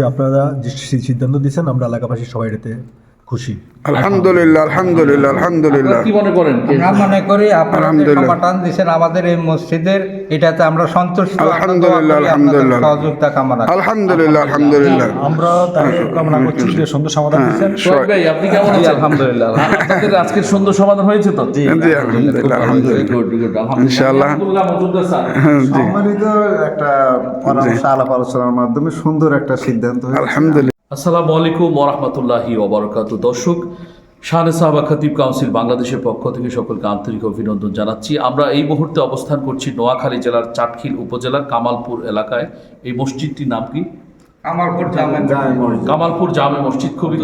অবশ্যই আপনারা যে সিদ্ধান্ত দিয়েছেন আমরা এলাকাবাসী সবাই এটাতে খুশি। আলহামদুলিল্লাহ আলহামদুলিল্লাহ আলহামদুলিল্লাহ। কি মনে করেন আমরা মনে করি আপনারা আলহামদুলিল্লাহ। আমাদের এই মসজিদের এটাতে আমরা সন্তুষ্ট। আলহামদুলিল্লাহ, আলহামদুলিল্লাহ। সহযোগিতা কামনা আলহামদুলিল্লাহ আলহামদুলিল্লাহ। আমরা তাই কামনা করছি যে সুন্দর সমাধান দিচ্ছেন সোহেল ভাই আপনি কেমন আছেন? আলহামদুলিল্লাহ। আপনাদের আজকের সুন্দর সমাধান হয়েছে তো? জি জি আলহামদুলিল্লাহ আলহামদুলিল্লাহ। ইনশাআল্লাহ। স্যার। সম্মানিত একটা পরামর্শ আলাপ আলোচনার মাধ্যমে সুন্দর একটা সিদ্ধান্ত হয়েছে। আলহামদুলিল্লাহ। আসসালামু আলাইকুম ওরহমতুল্লাহি ওবরকাত দর্শক শাহানে সাহাবা খতিব কাউন্সিল বাংলাদেশের পক্ষ থেকে সকলকে আন্তরিক অভিনন্দন জানাচ্ছি। আমরা এই মুহূর্তে অবস্থান করছি নোয়াখালী জেলার চাটখিল উপজেলার কামালপুর এলাকায়। এই মসজিদটির নাম কি? কামালপুর জামে মসজিদ। খুবই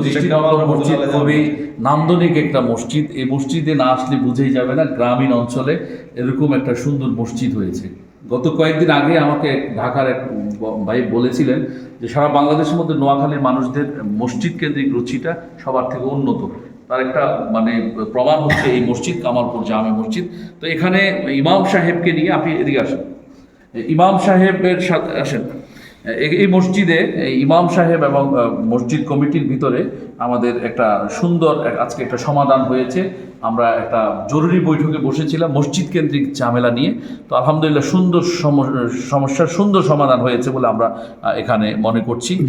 মসজিদ খুবই নান্দনিক একটা মসজিদ। এই মসজিদে না আসলে বুঝেই যাবে না গ্রামীণ অঞ্চলে এরকম একটা সুন্দর মসজিদ হয়েছে। গত কয়েকদিন আগে আমাকে ঢাকার এক ভাই বলেছিলেন যে সারা বাংলাদেশের মধ্যে নোয়াখালীর মানুষদের মসজিদ কেন্দ্রিক রুচিটা সবার থেকে উন্নত। তার একটা মানে প্রমাণ হচ্ছে এই মসজিদ, কামালপুর জামে মসজিদ। তো এখানে ইমাম সাহেবকে নিয়ে আপনি এদিকে আসেন। ইমাম সাহেবের সাথে আসেন। এই- মসজিদে এই ইমাম সাহেব এবং মসজিদ কমিটির ভিতরে আমাদের একটা সুন্দর আজকে একটা সমাধান হয়েছে। আমরা একটা জরুরি বৈঠকে বসেছিলাম মসজিদ কেন্দ্রিক ঝামেলা নিয়ে। তো আলহামদুলিল্লাহ সুন্দর সম- সমস্যার সুন্দর সমাধান হয়েছে বলে আমরা এখানে মনে করছি।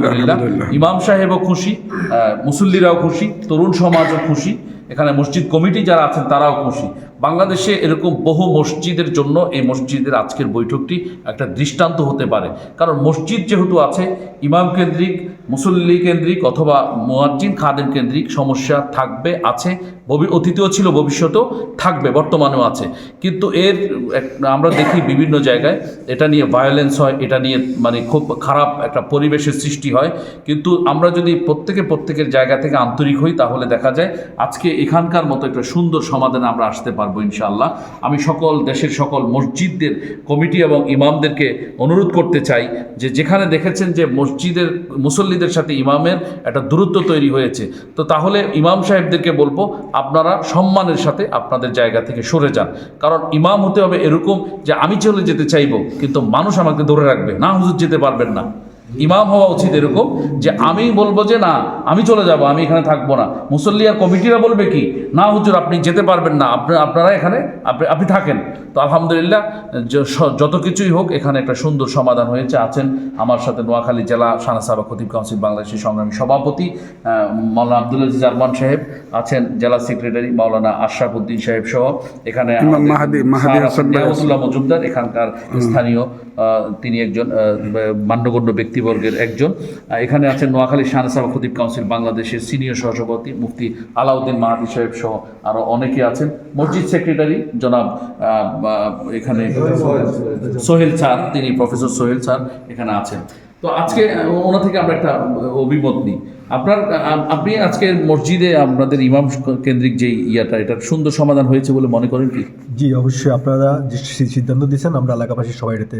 আলহামদুলিল্লাহ। ইমাম সাহেবও খুশি মুসল্লিরাও খুশি তরুণ সমাজও খুশি। এখানে মসজিদ কমিটি যারা আছেন তারাও খুশি। বাংলাদেশে এরকম বহু মসজিদের জন্য এই মসজিদের আজকের বৈঠকটি একটা দৃষ্টান্ত হতে পারে। কারণ মসজিদ যেহেতু আছে, ইমাম কেন্দ্রিক, মুসল্লি কেন্দ্রিক অথবা মুয়াজ্জিন খাদেম কেন্দ্রিক সমস্যা থাকবে, আছে। ভবি- অতীতেও ছিল, ভবিষ্যতেও থাকবে, বর্তমানেও আছে। কিন্তু এর আমরা দেখি বিভিন্ন জায়গায় এটা নিয়ে ভায়োলেন্স হয়, এটা নিয়ে মানে খুব খারাপ একটা পরিবেশের সৃষ্টি হয়। কিন্তু আমরা যদি প্রত্যেকে প্রত্যেকের জায়গা থেকে আন্তরিক হই, তাহলে দেখা যায় আজকে এখানকার মতো একটা সুন্দর সমাধানে আমরা আসতে পারব। ইনশাআল্লাহ। আমি সকল দেশের সকল মসজিদদের কমিটি এবং ইমামদেরকে অনুরোধ করতে চাই যে যেখানে দেখেছেন যে মসজিদের মুসল্লিদের সাথে ইমামের একটা দূরত্ব তৈরি হয়েছে, তো তাহলে ইমাম সাহেবদেরকে বলব আপনারা সম্মানের সাথে আপনাদের জায়গা থেকে সরে যান। কারণ ইমাম হতে হবে এরকম যে আমি চলে যেতে চাইব, কিন্তু মানুষ আমাকে ধরে রাখবে। না, হুজুর যেতে পারবেন না। ইমাম হওয়া উচিত এরকম যে আমি বলব যে না আমি চলে যাব আমি এখানে থাকব না। মুসল্লি আর কমিটিরা বলবে কি না হুজুর আপনি যেতে পারবেন না আপনি আপনারা এখানে আপনি আপনি থাকেন। তো আলহামদুলিল্লাহ যত কিছুই হোক এখানে একটা সুন্দর সমাধান হয়েছে আছেন আমার সাথে নোয়াখালী জেলা সানাসাবা খতিব কাউন্সিল বাংলাদেশের সংগ্রামী সভাপতি আহ, মাওলানা আব্দুল আজিজ আরমান সাহেব আছেন জেলা সেক্রেটারি মাওলানা আশরাফ উদ্দিন সাহেব সহ। এখানে মজুমদার এখানকার স্থানীয় তিনি একজন মান্যগণ্য ব্যক্তিবর্গের একজন। এখানে আছেন নোয়াখালী শাহনাসাবা খতিব কাউন্সিল বাংলাদেশের সিনিয়র সহসভাপতি মুফতি আলাউদ্দিন মাহাদি সাহেব সহ আরও অনেকে আছেন। মসজিদ সেক্রেটারি জনাব এখানে সোহেল স্যার, তিনি প্রফেসর সোহেল স্যার এখানে আছেন। তো আজকে ওনা থেকে আমরা একটা অভিমত নিই। আপনার আপনি আজকে মসজিদে আপনাদের ইমাম কেন্দ্রিক যে ইয়াটা এটা সুন্দর সমাধান হয়েছে বলে মনে করেন কি? জি, অবশ্যই। আপনারা যে সিদ্ধান্ত দিয়েছেন, আমরা এলাকাবাসী সবাই এটাতে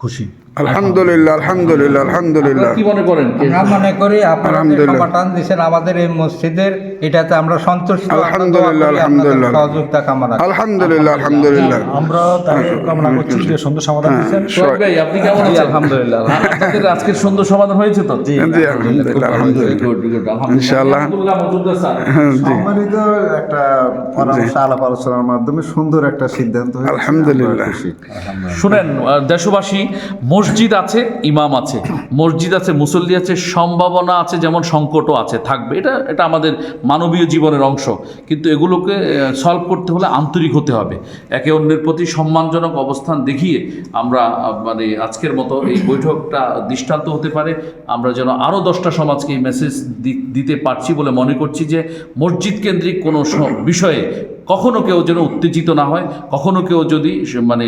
খুশি। আলহামদুলিল্লাহ আলহামদুলিল্লাহ আলহামদুলিল্লাহ। কি মনে করেন আমরা মনে করি আপনারা যে আলহামদুলিল্লাহ। সমাধান আমাদের এই মসজিদের এটাতে আমরা সন্তুষ্ট। আলহামদুলিল্লাহ, আলহামদুলিল্লাহ। সহযোগিতা কামনা আলহামদুলিল্লাহ আলহামদুলিল্লাহ। আমরা তাই কামনা করছি যে সুন্দর সমাধান দিচ্ছেন সোহেল ভাই আপনি কেমন আছেন? আলহামদুলিল্লাহ। আপনাদের আজকের সুন্দর সমাধান হয়েছে তো? জি জি আলহামদুলিল্লাহ। আলহামদুলিল্লাহ ইনশাআল্লাহ। জি। সম্মানিত একটা পরামর্শ আলাপ আলোচনার মাধ্যমে সুন্দর একটা সিদ্ধান্ত হয়েছে। আলহামদুলিল্লাহ। শুনেন দেশবাসী মসজিদ আছে, ইমাম আছে। মসজিদ আছে, মুসল্লি আছে, সম্ভাবনা আছে, যেমন সংকটও আছে, থাকবে। এটা এটা আমাদের মানবীয় জীবনের অংশ। কিন্তু এগুলোকে সলভ করতে হলে আন্তরিক হতে হবে। একে অন্যের প্রতি সম্মানজনক অবস্থান দেখিয়ে আমরা মানে আজকের মতো এই বৈঠকটা দৃষ্টান্ত হতে পারে। আমরা যেন আরও দশটা সমাজকে এই মেসেজ দিতে পারছি বলে মনে করছি যে মসজিদ কেন্দ্রিক কোনো বিষয়ে কখনো কেউ যেন উত্তেজিত না হয়, কখনো কেউ যদি মানে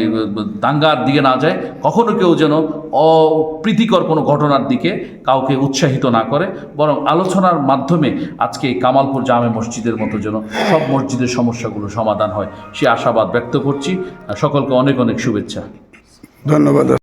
দাঙ্গার দিকে না যায়, কখনো কেউ যেন অপ্রীতিকর কোনো ঘটনার দিকে কাউকে উৎসাহিত না করে, বরং আলোচনার মাধ্যমে আজকে কামালপুর জামে মসজিদের মতো যেন সব মসজিদের সমস্যাগুলো সমাধান হয়। সে আশাবাদ ব্যক্ত করছি। সকলকে অনেক অনেক শুভেচ্ছা। ধন্যবাদ।